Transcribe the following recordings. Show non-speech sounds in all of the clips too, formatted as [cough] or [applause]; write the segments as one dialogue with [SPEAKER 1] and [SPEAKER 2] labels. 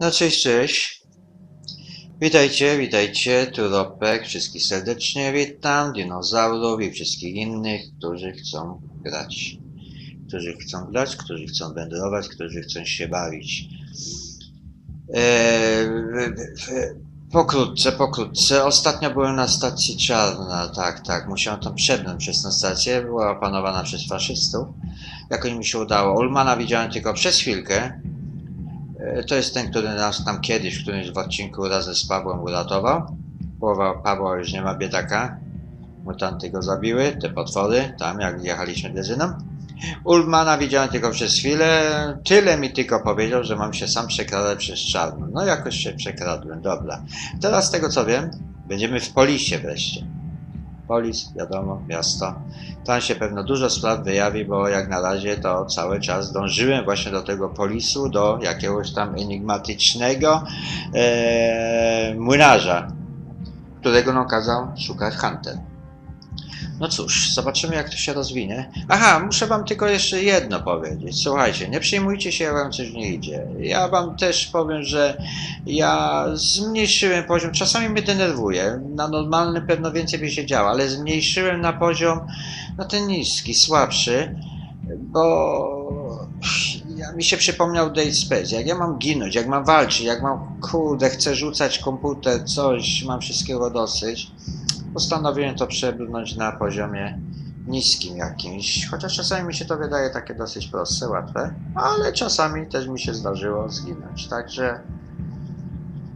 [SPEAKER 1] No cześć, cześć. Witajcie, witajcie, tu Ropek, wszystkich serdecznie witam, dinozaurów i wszystkich innych, którzy chcą grać. Którzy chcą grać, którzy chcą wędrować, którzy chcą się bawić. Eee, pokrótce, pokrótce. Ostatnio byłem na stacji Czarna, tak, tak. Musiałem tam przebrnąć przez tę stację, była opanowana przez faszystów. Jakoś mi się udało. Ulmana widziałem tylko przez chwilkę, To jest ten, który nas tam kiedyś w którymś w odcinku razem z Pawłem uratował. Połowa Pawła już nie ma biedaka. Mutanty go zabiły, te potwory, tam jak jechaliśmy drezyną. Ulmana widziałem tylko przez chwilę. Tyle mi tylko powiedział, że mam się sam przekradać przez czarno. No jakoś się przekradłem, dobra. Teraz z tego co wiem, będziemy w Polisie wreszcie. Polis, wiadomo, miasto. Tam się pewno dużo spraw wyjawi, bo jak na razie to cały czas dążyłem właśnie do tego polisu, do jakiegoś tam enigmatycznego e, młynarza, którego nam kazał szukać Hunter. No cóż, zobaczymy jak to się rozwinie. Aha, muszę wam tylko jeszcze jedno powiedzieć. Słuchajcie, nie przejmujcie się, jak wam coś nie idzie. Ja wam też powiem, że ja zmniejszyłem poziom. Czasami mnie denerwuje. Na normalnym pewno więcej by się działo, ale zmniejszyłem na poziom na ten niski, słabszy, bo ja, mi się przypomniał Dead Space. Jak ja mam ginąć, jak mam walczyć, jak mam, kurde, chcę rzucać komputer, coś, mam wszystkiego dosyć, postanowiłem to przebrnąć na poziomie niskim jakimś, chociaż czasami mi się to wydaje takie dosyć proste, łatwe, ale czasami też mi się zdarzyło zginąć, także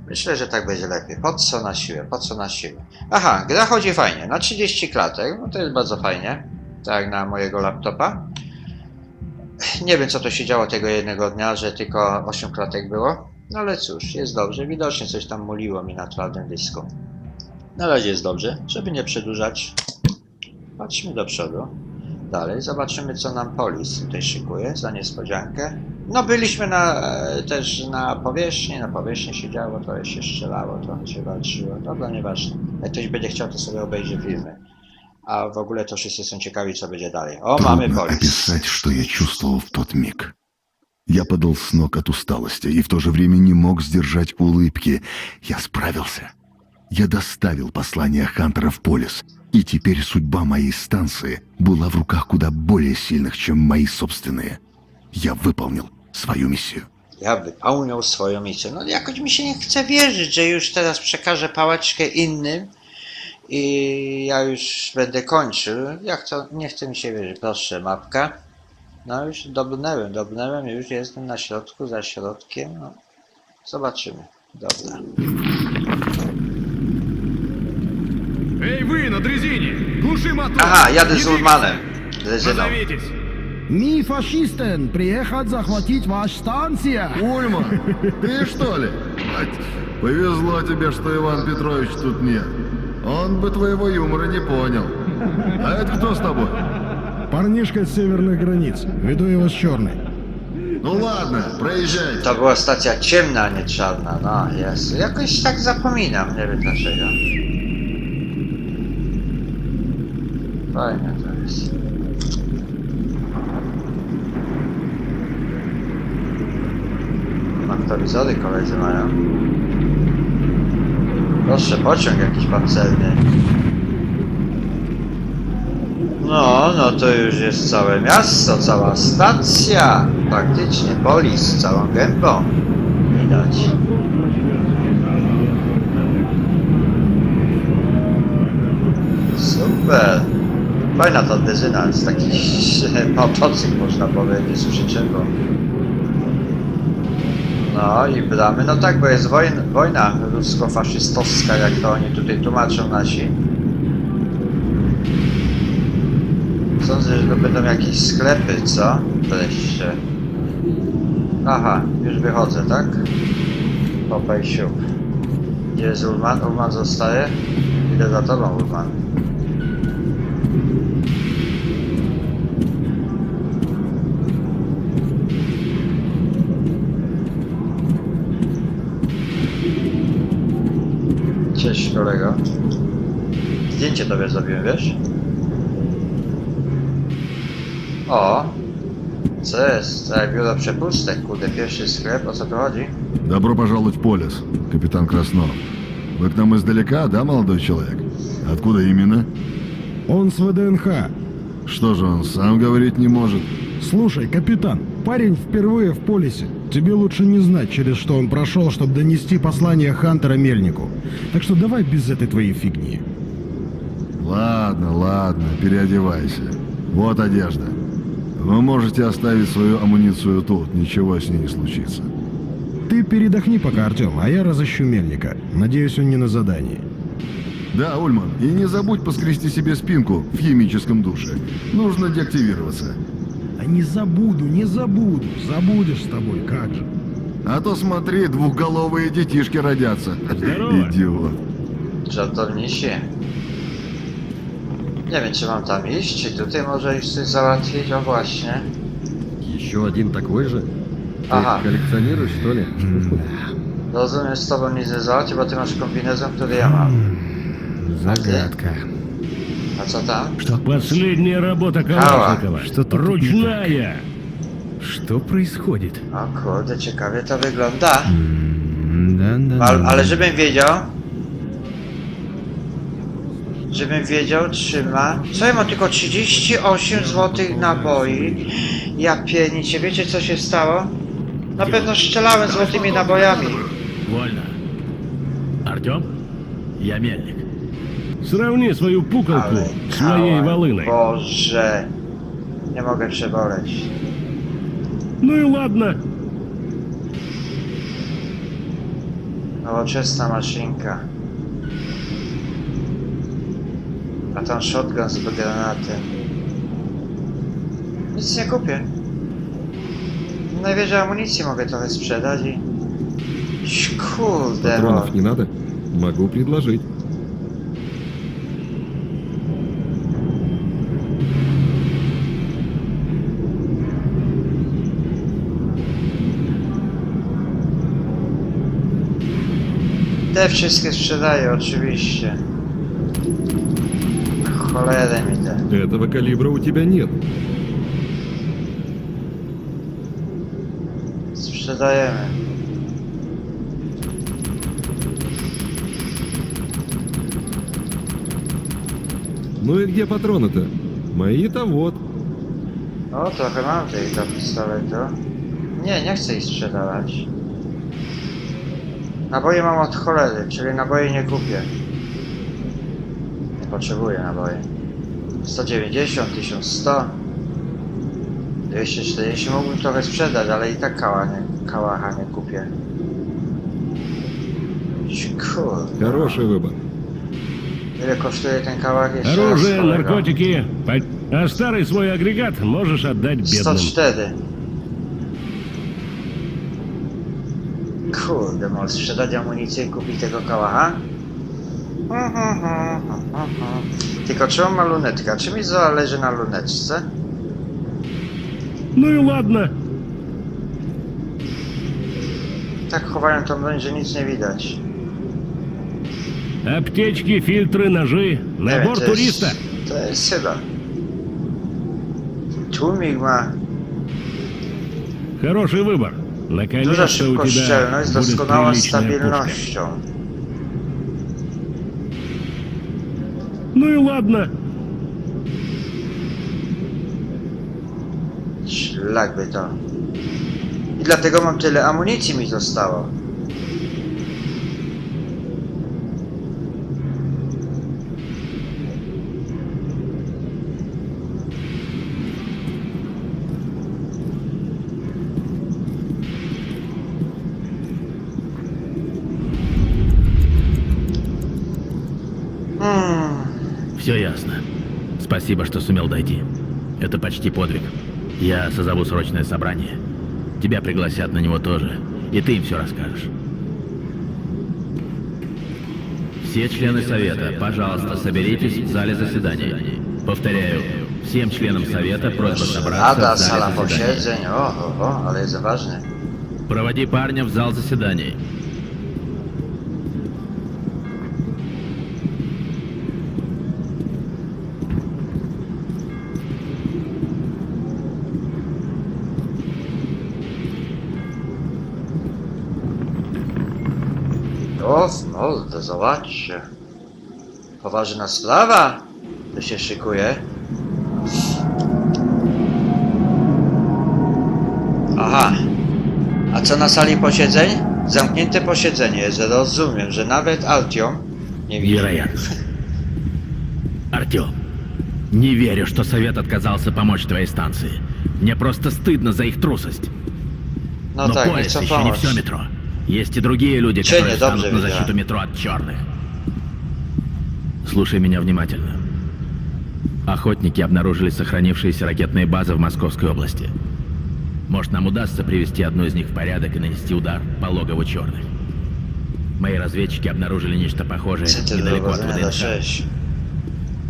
[SPEAKER 1] myślę, że tak będzie lepiej. Po co na siłę, po co na siłę. Aha, gra chodzi fajnie, na 30 klatek, no to jest bardzo fajnie, tak na mojego laptopa. Nie wiem, co to się działo tego jednego dnia, że tylko 8 klatek było. No ale cóż, jest dobrze. Widocznie coś tam muliło mi na twardym dysku. Na razie jest dobrze. Żeby nie przedłużać, patrzmy do przodu. Dalej, zobaczymy, co nam polis tutaj szykuje za niespodziankę. No, byliśmy na, e, też na powierzchni. Na powierzchni się działo, trochę się strzelało, trochę się walczyło. Dobra, nieważne. Jak ktoś będzie chciał, to sobie obejrzy filmy. A w ogóle to wszyscy są ciekawi, co będzie dalej. O, mamy
[SPEAKER 2] Трудно
[SPEAKER 1] polis.
[SPEAKER 2] описать, что я чувствовал в тот миг. Я падал с ног от усталости и в то же время не мог сдержать улыбки. Я справился. Я доставил послание Хантера в Полис, и теперь судьба моей станции была в руках куда более сильных, чем мои собственные. Я выполнил свою миссию.
[SPEAKER 1] Ja wypełniał swoją misję. No jakoś mi się nie chce wierzyć, że już teraz przekażę pałaczkę innym i ja już będę kończył. Ja chcę, nie chce mi się wierzyć. Proszę, mapka. No już dobrnęłem, dobrnęłem, już jestem na środku, za środkiem. No, zobaczymy. Dobra.
[SPEAKER 3] Эй, вы на дрезине! Глуши мотор! Не двигайся!
[SPEAKER 1] Ulmanem. Drezyną.
[SPEAKER 3] Назовитесь!
[SPEAKER 4] Мы фашистен, приехать захватить вашу станцию.
[SPEAKER 5] Ульман, [laughs] ты что ли? Повезло тебе, что Иван Петрович тут нет. Он бы твоего юмора не понял. А это кто с тобой?
[SPEAKER 4] Парнишка с северных границ. Веду его с черной.
[SPEAKER 5] Ну ладно, проезжайте.
[SPEAKER 1] To była stacja ciemna, nie czarna. No, jest. Jakoś tak zapominam, nie wiem dlaczego. Fajne to jest. Aktowizory koledzy mają. Proszę, pociąg jakiś pancerny. No, no to już jest całe miasto, cała stacja. Faktycznie, polis całą gębą. Widać. Super. Fajna ta dezyna, jest taki motocykl [laughs] można powiedzieć z przyczepą. No i bramy, no tak, bo jest wojna, wojna rusko-faszystowska, jak to oni tutaj tłumaczą nasi. Sądzę, że to będą jakieś sklepy, co? Wreszcie. Aha, już wychodzę, tak? Popaj siup. Gdzie jest Ulman? Ulman zostaje? Idę za tobą, Ulman. Cześć, kolego. Zdjęcie tobie zrobiłem, wiesz? O, Co jest? Tak, biuro przepustek, kurde, pierwszy sklep, o co tu chodzi?
[SPEAKER 5] Добро пожаловать в Полис, капитан Краснов. Вы к нам издалека, да, молодой человек? Откуда именно?
[SPEAKER 4] Он с ВДНХ.
[SPEAKER 5] Что же он сам говорить не может?
[SPEAKER 4] Слушай, капитан, парень впервые в полисе. Тебе лучше не знать, через что он прошел, чтобы донести послание Хантера Мельнику. Так что давай без этой твоей фигни.
[SPEAKER 5] Ладно, ладно, переодевайся. Вот одежда. Вы можете оставить свою амуницию тут, ничего с ней не случится.
[SPEAKER 4] Ты передохни пока, Артем, а я разыщу Мельника. Надеюсь, он не на задании.
[SPEAKER 5] Да, Ульман, и не забудь поскрести себе спинку в химическом душе. Нужно деактивироваться.
[SPEAKER 4] А не забуду, не забуду. Забудешь с тобой, как же.
[SPEAKER 5] А то смотри, двухголовые детишки родятся.
[SPEAKER 3] Здорово.
[SPEAKER 5] Идиот.
[SPEAKER 1] Żartownisie. Nie wiem, czy mam tam iść, czy tutaj może już coś załatwić, o właśnie.
[SPEAKER 6] Еще один такой же? Ты
[SPEAKER 1] Ага.
[SPEAKER 6] коллекционируешь, что ли?
[SPEAKER 1] Rozumiem, z tobą nic nie załatwi, bo ty masz kombinezon, który ja mam.
[SPEAKER 4] Загадка.
[SPEAKER 1] A co tam?
[SPEAKER 3] Последняя работа Калашникова.
[SPEAKER 4] Что тут
[SPEAKER 3] Ручная.
[SPEAKER 4] Что происходит?
[SPEAKER 1] O kurde, ciekawie to wygląda.
[SPEAKER 4] Да, да,
[SPEAKER 1] Al, ale żebym wiedział... Żebym wiedział, czy ma... Co ja mam tylko 38 złotych naboi? Ja piernicie, wiecie co się stało? Na pewno strzelałem złotymi nabojami.
[SPEAKER 7] Вольно. Артем? Я мельник.
[SPEAKER 3] Сравни свою пуколку
[SPEAKER 1] Ale
[SPEAKER 3] с моей
[SPEAKER 1] kała,
[SPEAKER 3] волыной.
[SPEAKER 1] Boże. Nie mogę przeboleć.
[SPEAKER 3] Ну и ладно.
[SPEAKER 1] Nowoczesna maszynka. A tam shotgun z granatem. Nic nie kupię. Najwyżej amunicji mogę trochę sprzedać i... Ś, Kurde, no.
[SPEAKER 6] Патронов не надо? Могу предложить.
[SPEAKER 1] Te wszystkie sprzedaję, oczywiście. Cholerę mi te.
[SPEAKER 6] Этого калибра у тебя нет.
[SPEAKER 1] Sprzedajemy.
[SPEAKER 6] Ну и где патроны-то? Мои-то вот.
[SPEAKER 1] O, trochę mam tych do pistoletu. Nie, nie chcę ich sprzedawać. Naboje mam od cholery, czyli naboje nie kupię. Nie potrzebuję naboje. 190, 1100, 240 mógłbym trochę sprzedać, ale i tak kała nie, kałacha nie kupię. Kurde.
[SPEAKER 6] Хороший выбор.
[SPEAKER 1] Ile kosztuje ten kałach jeszcze? raz,
[SPEAKER 3] Оружие,
[SPEAKER 1] kolego?
[SPEAKER 3] наркотики. По- А старый свой агрегат можешь отдать бедным.
[SPEAKER 1] 104. Kurde, może sprzedać amunicję i kupić tego kałacha? Tylko czemu ma lunetka? Czy mi zależy na luneczce?
[SPEAKER 3] Ну и ладно.
[SPEAKER 1] Tak chowają tą broń, że nic nie widać.
[SPEAKER 3] Аптечки, фильтры, ножи.
[SPEAKER 1] Nie
[SPEAKER 3] Набор
[SPEAKER 1] to
[SPEAKER 3] туриста.
[SPEAKER 1] Jest, to jest chyba. Tłumik ma
[SPEAKER 3] Хороший выбор.
[SPEAKER 1] Duża
[SPEAKER 3] szybkość
[SPEAKER 1] szczelność z doskonałą stabilnością.
[SPEAKER 3] No i ładne.
[SPEAKER 1] Szlak by to. I dlatego mam tyle amunicji mi zostało.
[SPEAKER 7] Спасибо, что сумел дойти. Это почти подвиг. Я созову срочное собрание. Тебя пригласят на него тоже. И ты им все расскажешь. Все члены совета, пожалуйста, соберитесь в зале заседаний. Повторяю, всем членам совета просьба собраться в зале
[SPEAKER 1] jest ważny.
[SPEAKER 7] Проводи парня в зал заседаний.
[SPEAKER 1] zobaczcie. Poważna sprawa. To się szykuje. Aha. A co na sali posiedzeń? Zamknięte posiedzenie jest. Rozumiem, że nawet Altium nie widzi.
[SPEAKER 7] Невероятно. Артем, не верю, что Совет отказался помочь твоей станции. Мне просто стыдно за их трусость.
[SPEAKER 1] No
[SPEAKER 7] Но
[SPEAKER 1] tak, nie
[SPEAKER 7] Полис
[SPEAKER 1] chcą
[SPEAKER 7] еще не
[SPEAKER 1] pomóc.
[SPEAKER 7] все метро. Есть и другие люди,
[SPEAKER 1] Че
[SPEAKER 7] которые станут на
[SPEAKER 1] видела.
[SPEAKER 7] защиту метро от черных. Слушай меня внимательно. Охотники обнаружили сохранившиеся ракетные базы в Московской области. Может, нам удастся привести одну из них в порядок и нанести удар по логову черных. Мои разведчики обнаружили нечто похожее
[SPEAKER 1] do
[SPEAKER 7] недалеко от ВДНХ.
[SPEAKER 1] 6?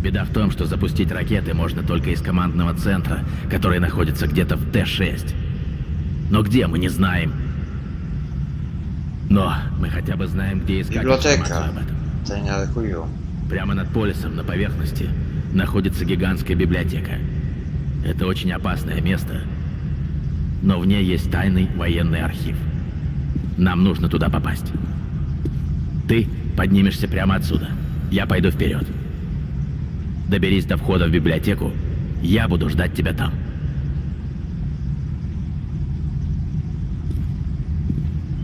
[SPEAKER 7] Беда в том, что запустить ракеты можно только из командного центра, который находится где-то в Т-6. Но где, мы не знаем. Но мы хотя бы знаем, где искать
[SPEAKER 1] Библиотека.
[SPEAKER 7] об этом.
[SPEAKER 1] To nie atakują.
[SPEAKER 7] Прямо над полисом, на поверхности, находится гигантская библиотека. Это очень опасное место, но в ней есть тайный военный архив. Нам нужно туда попасть. Ты поднимешься прямо отсюда. Я пойду вперед. Доберись до входа в библиотеку. Я буду ждать тебя там.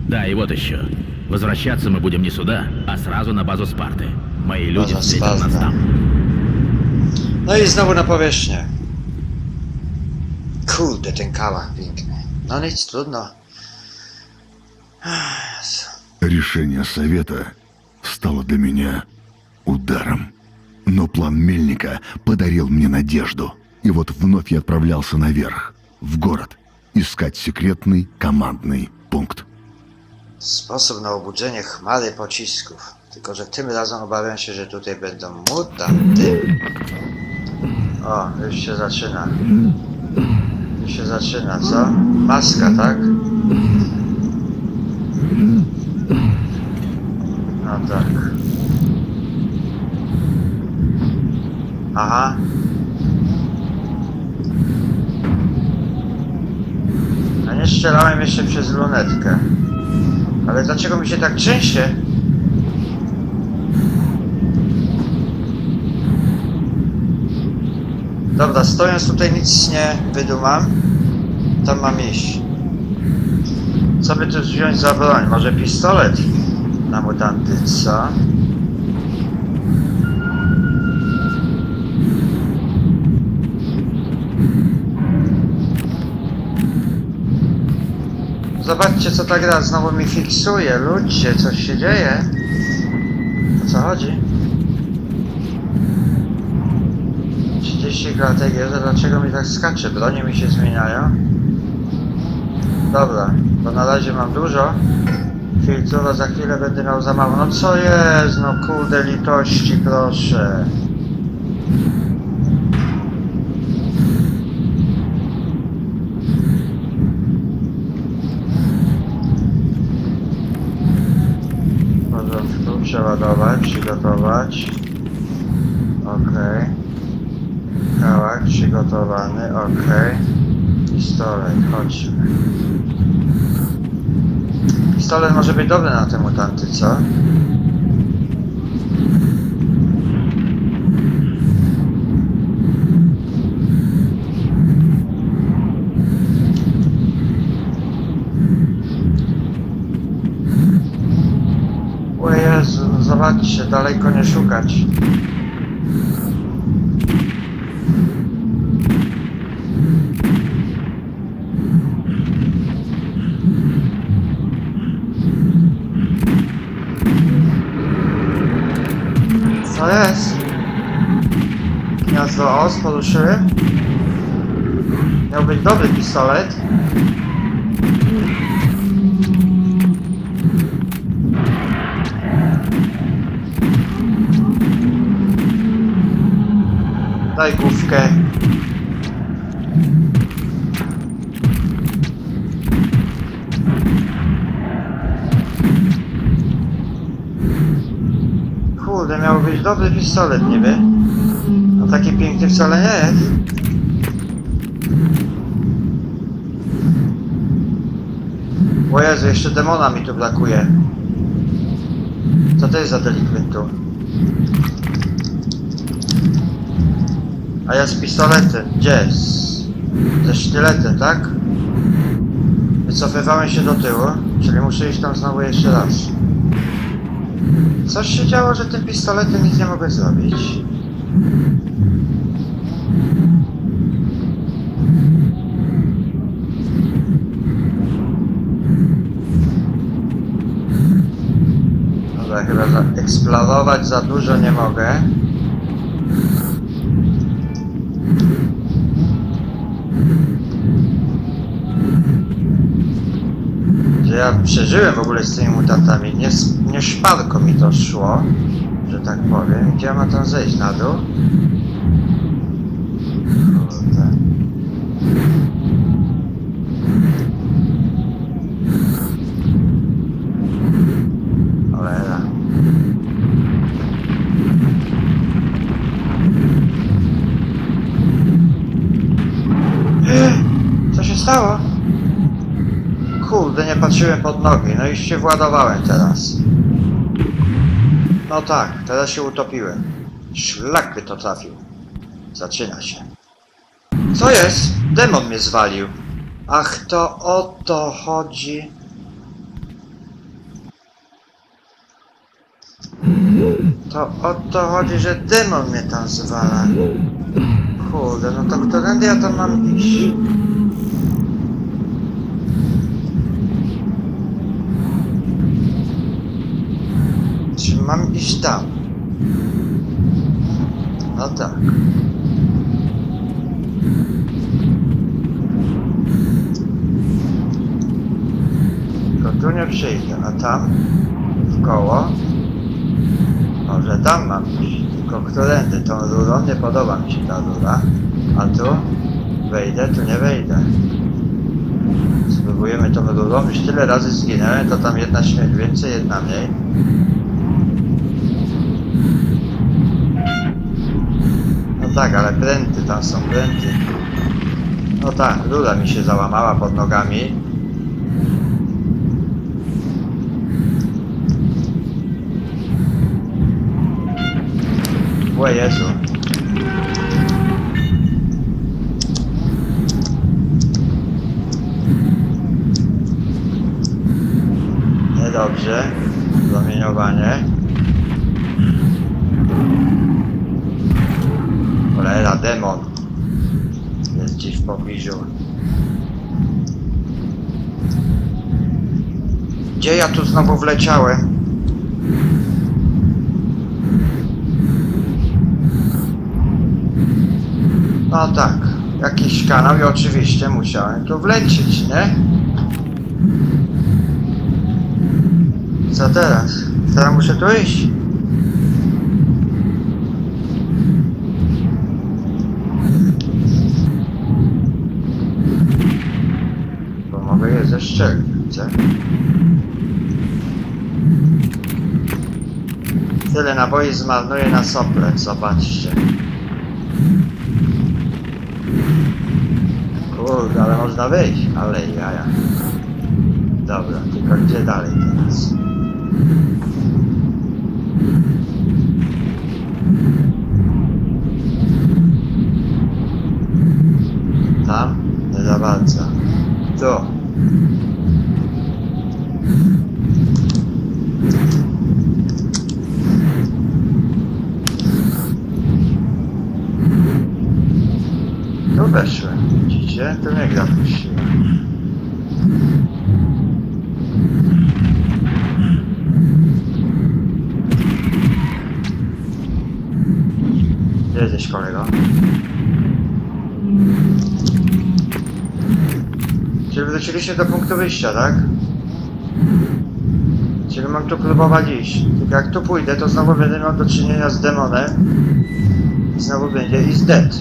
[SPEAKER 7] Да, и вот еще. Возвращаться мы будем не сюда, а сразу на базу Спарты. Мои люди
[SPEAKER 1] База
[SPEAKER 7] встретят нас там.
[SPEAKER 1] No i znowu na powierzchnię. Kurde, ten kałach piękny. No nic, trudno. Jezu.
[SPEAKER 2] Решение совета стало для меня ударом. Но план Мельника подарил мне надежду. И вот вновь я отправлялся наверх, в город, искать секретный командный пункт.
[SPEAKER 1] Sposób na obudzenie chmary pocisków. Tylko, że tym razem obawiam się, że tutaj będą mutanty. O, już się zaczyna. Już się zaczyna, co? Maska, tak? No tak. Aha. A nie strzelałem jeszcze przez lunetkę. Ale dlaczego mi się tak trzęsie? Dobra, stojąc tutaj nic nie wydumam. Tam mam iść. Co by tu wziąć za broń? Może pistolet? Na mutanty, co? Zobaczcie co ta gra znowu mi fiksuje. Ludzie, coś się dzieje. O co chodzi? 30 klatek jest, dlaczego mi tak skacze? Bronie mi się zmieniają. Dobra, to na razie mam dużo. Filtrów, a za chwilę będę miał za mało. No co jest? No kurde litości, proszę. W przeładować, przygotować. Okej. Kałak przygotowany, okej. Pistolet, chodźmy. Pistolet może być dobry na te mutanty, co? O Jezu, no zobaczcie, daleko szukać. Co jest? Gniazdo os poruszyły. Miał być dobry pistolet. Daj główkę. Kurde, miał być dobry pistolet niby. No taki piękny wcale nie jest. O Jezu, jeszcze demona mi tu brakuje. Co to jest za delikwent tu? A ja z pistoletem. Gdzie? Z... Ze sztyletem, tak? Wycofywałem się do tyłu, czyli muszę iść tam znowu jeszcze raz. Coś się działo, że tym pistoletem nic nie mogę zrobić. Dobra, chyba za eksplorować za dużo nie mogę. Ja przeżyłem w ogóle z tymi mutantami. Nie, nie szparko mi to szło, że tak powiem. Gdzie ja mam tam zejść? Na dół? Co się stało? Kurde, nie patrzyłem pod nogi, no i się władowałem teraz. No tak, teraz się utopiłem. Szlak by to trafił. Zaczyna się. Co jest? Demon mnie zwalił. Ach, to o to chodzi. To o to chodzi, że demon mnie tam zwala. Kurde, no to którędy ja tam mam iść? Czy mam iść tam? No tak. Tylko tu nie przyjdę, a tam w koło może tam mam iść, tylko którędy tą rurą nie podoba mi się ta rura. A tu wejdę, tu nie wejdę. Spróbujemy tą rurą, już tyle razy zginęłem, to tam jedna śmierć więcej, jedna mniej. No tak, ale pręty tam są, pręty. No tak, rura mi się załamała pod nogami. O Jezu. Niedobrze. Promieniowanie. Cholera, demon. Jest gdzieś w pobliżu. Gdzie ja tu znowu wleciałem? No tak, jakiś kanał i oczywiście musiałem tu wlecieć, nie? Co teraz? Teraz muszę tu iść. Bo mogę je zeszczelić, widzę. Tyle naboi zmarnuję na sople, zobaczcie. Kurde, ale można wyjść, ale jaja. Dobra, tylko gdzie dalej teraz? Tam? Nie za bardzo. Tu. Tu weszłem, widzicie? Mnie gra puściła. Gdzie jesteś kolego? Czyli wróciliście do punktu wyjścia, tak? Czyli mam tu próbować iść. Tylko jak tu pójdę, to znowu będę miał do czynienia z demonem. I znowu będzie is dead.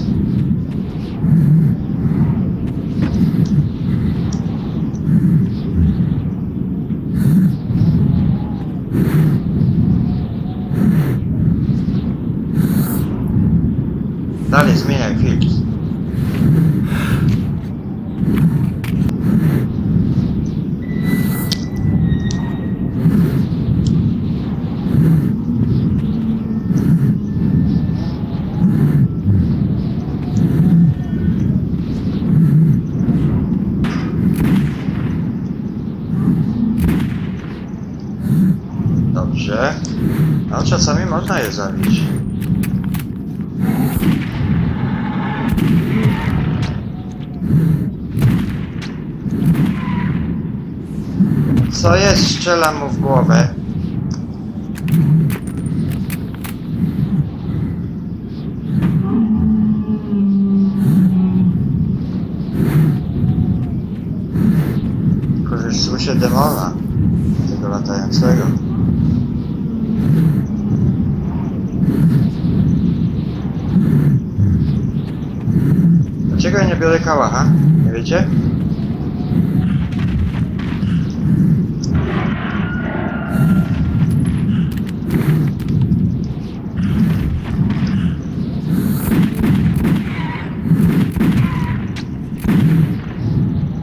[SPEAKER 1] Dalej zmieniaj filtr. Dobrze. No czasami można je zabić. Co jest? Strzelam mu w głowę. Słyszę demona. Tego latającego. Dlaczego ja nie biorę kałacha? Nie wiecie?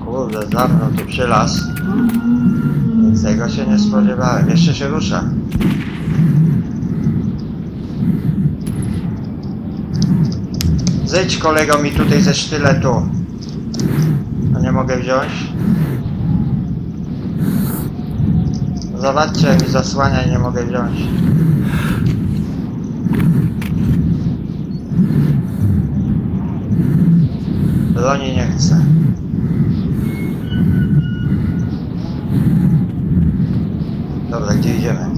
[SPEAKER 1] Kurde, zamknął tu przy las. Tego się nie spodziewałem. Jeszcze się rusza. Zejdź kolego mi tutaj ze sztyletu. A nie mogę wziąć? Zobaczcie, mi zasłania i nie mogę wziąć. Broni nie chcę. Dobra, gdzie idziemy?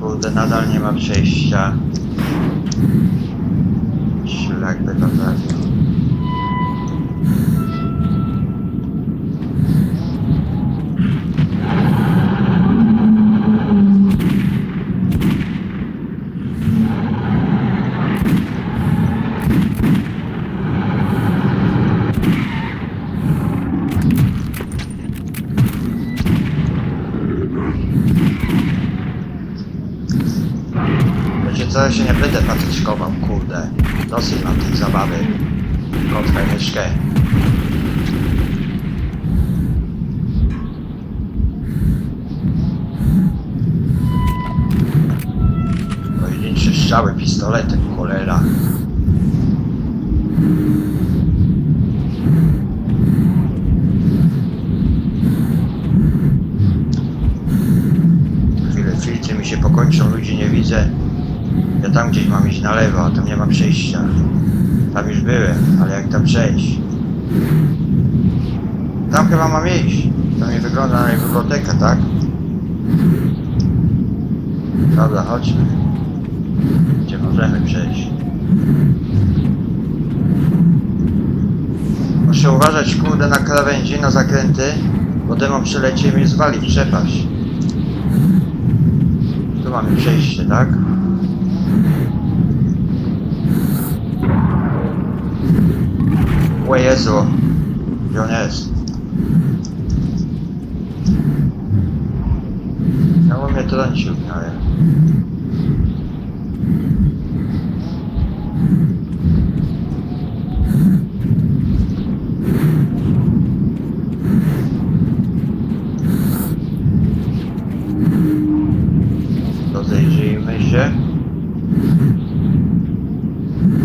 [SPEAKER 1] Kurde, nadal nie ma przejścia. Szlak by to trafił. Ja się nie będę patyczkował, kurde. Dosyć mam tej zabawy. Kotka i myszkę. Pojedyncze strzały pistoletem, cholera. Chwilę, filtry mi się pokończą, ludzi nie widzę. Ja tam gdzieś mam iść na lewo, a tam nie ma przejścia. Tam już byłem, ale jak tam przejść? Tam chyba mam iść. To mi wygląda na biblioteka, tak? Dobra, chodźmy. Gdzie możemy przejść? Muszę uważać, kurde, na krawędzi, na zakręty, bo demon przyleci i mnie zwali w przepaść. Tu mamy przejście, tak? O Jezu, gdzie on jest? No mnie ale... Rozejrzyjmy się.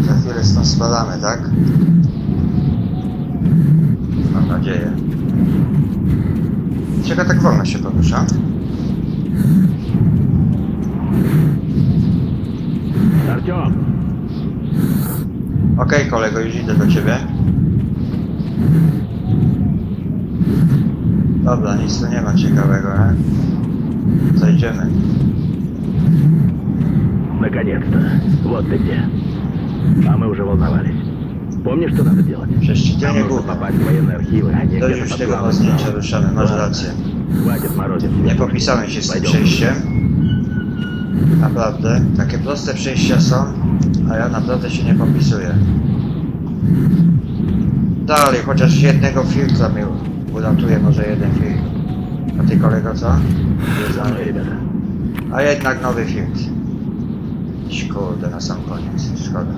[SPEAKER 1] Za chwilę stąd spadamy, tak? Mam nadzieję. Czego tak wolno się porusza?
[SPEAKER 7] Артем,
[SPEAKER 1] Okej, kolego, już idę do ciebie. Dobra, nic tu nie ma ciekawego, nie? Zajdziemy.
[SPEAKER 7] наконец-то. Вот ты где. А мы уже волновались. Помнишь, что надо делать?
[SPEAKER 1] Prześciganie
[SPEAKER 7] Нам нужно
[SPEAKER 1] gówno.
[SPEAKER 7] попасть w wojenные архивы. Они
[SPEAKER 1] To
[SPEAKER 7] где-то
[SPEAKER 1] już
[SPEAKER 7] под
[SPEAKER 1] tego
[SPEAKER 7] главным
[SPEAKER 1] zdjęcia
[SPEAKER 7] залом.
[SPEAKER 1] ruszamy, masz rację.
[SPEAKER 7] Хватит морозить. себе
[SPEAKER 1] Nie
[SPEAKER 7] уши.
[SPEAKER 1] popisałem się z tym
[SPEAKER 7] Пойдем.
[SPEAKER 1] przejściem. Naprawdę. Takie proste przejścia są, a ja naprawdę się nie popisuję. Dalej, chociaż jednego filtra mi uratuje, może jeden filtr. A ty kolego co?
[SPEAKER 7] За мной, ребята.
[SPEAKER 1] A jednak nowy filtr. Kurde, na sam koniec, szkoda.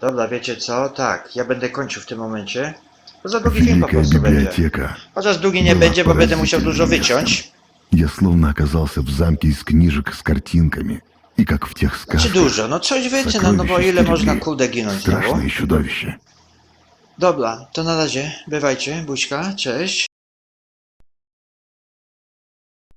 [SPEAKER 1] Dobra, wiecie co? Tak, ja będę kończył w tym momencie. Bo za długi film po
[SPEAKER 2] Великая
[SPEAKER 1] prostu będzie.
[SPEAKER 2] библиотека.
[SPEAKER 1] Chociaż długi nie
[SPEAKER 2] Była
[SPEAKER 1] będzie, bo będę musiał
[SPEAKER 2] поразительным
[SPEAKER 1] dużo
[SPEAKER 2] местом.
[SPEAKER 1] wyciąć.
[SPEAKER 2] Я словно оказался в замке из книжек с картинками. И как в тех
[SPEAKER 1] Czy
[SPEAKER 2] сказках.
[SPEAKER 1] dużo? No coś wycina, no bo
[SPEAKER 2] Сокровища
[SPEAKER 1] ile można
[SPEAKER 2] стерегли.
[SPEAKER 1] kurde ginąć znowu?
[SPEAKER 2] Страшные чудовища.
[SPEAKER 1] Dobra, to na razie. Bywajcie, buźka, cześć.